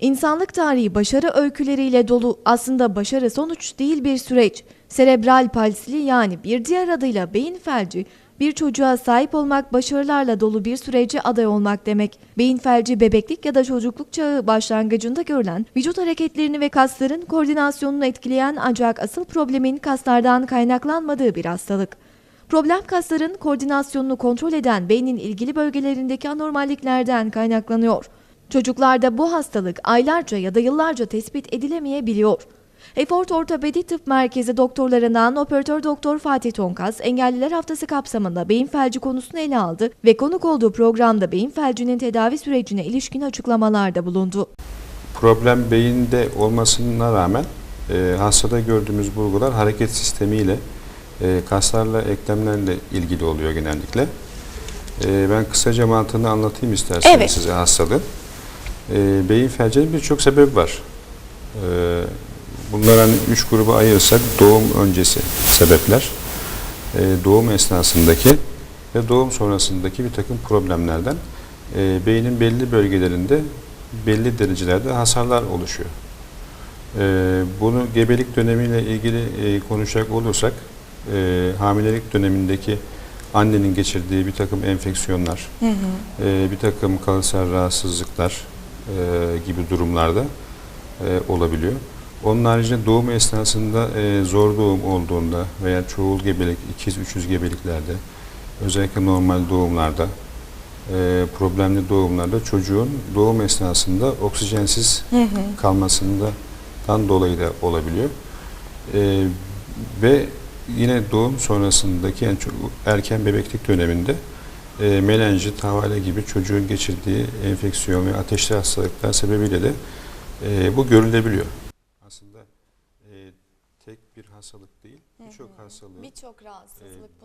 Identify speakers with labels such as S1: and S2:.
S1: İnsanlık tarihi başarı öyküleriyle dolu aslında başarı sonuç değil bir süreç. Serebral palsili yani bir diğer adıyla beyin felci bir çocuğa sahip olmak başarılarla dolu bir sürece aday olmak demek. Beyin felci bebeklik ya da çocukluk çağı başlangıcında görülen vücut hareketlerini ve kasların koordinasyonunu etkileyen ancak asıl problemin kaslardan kaynaklanmadığı bir hastalık. Problem kasların koordinasyonunu kontrol eden beynin ilgili bölgelerindeki anormalliklerden kaynaklanıyor. Çocuklarda bu hastalık aylarca ya da yıllarca tespit edilemeyebiliyor. Efort Ortopedi Tıp Merkezi doktorlarından operatör doktor Fatih Tonkaz, Engelliler Haftası kapsamında beyin felci konusunu ele aldı ve konuk olduğu programda beyin felcinin tedavi sürecine ilişkin açıklamalarda bulundu.
S2: Problem beyinde olmasına rağmen e, hastada gördüğümüz bulgular hareket sistemiyle, e, kaslarla, eklemlerle ilgili oluyor genellikle. E, ben kısaca mantığını anlatayım isterseniz
S1: Evet.
S2: size hastalığın. E, beyin felcinin birçok sebebi var. E, bunlar hani üç gruba ayırırsak doğum öncesi sebepler, e, doğum esnasındaki ve doğum sonrasındaki bir takım problemlerden e, beynin belli bölgelerinde belli derecelerde hasarlar oluşuyor. E, bunu gebelik dönemiyle ilgili e, konuşacak olursak e, hamilelik dönemindeki annenin geçirdiği bir takım enfeksiyonlar, e, bir takım kalıtsal rahatsızlıklar gibi durumlarda e, olabiliyor. Onun haricinde doğum esnasında e, zor doğum olduğunda veya çoğul gebelik, ikiz, üçüz gebeliklerde, özellikle normal doğumlarda, e, problemli doğumlarda çocuğun doğum esnasında oksijensiz kalmasından dolayı da olabiliyor. E, ve yine doğum sonrasındaki yani çok erken bebeklik döneminde e, melenjit, havale gibi çocuğun geçirdiği enfeksiyon ve ateşli hastalıklar sebebiyle de e, bu görülebiliyor. Aslında e, tek bir hastalık değil, birçok hastalığı
S1: Birçok rahatsızlık
S2: e,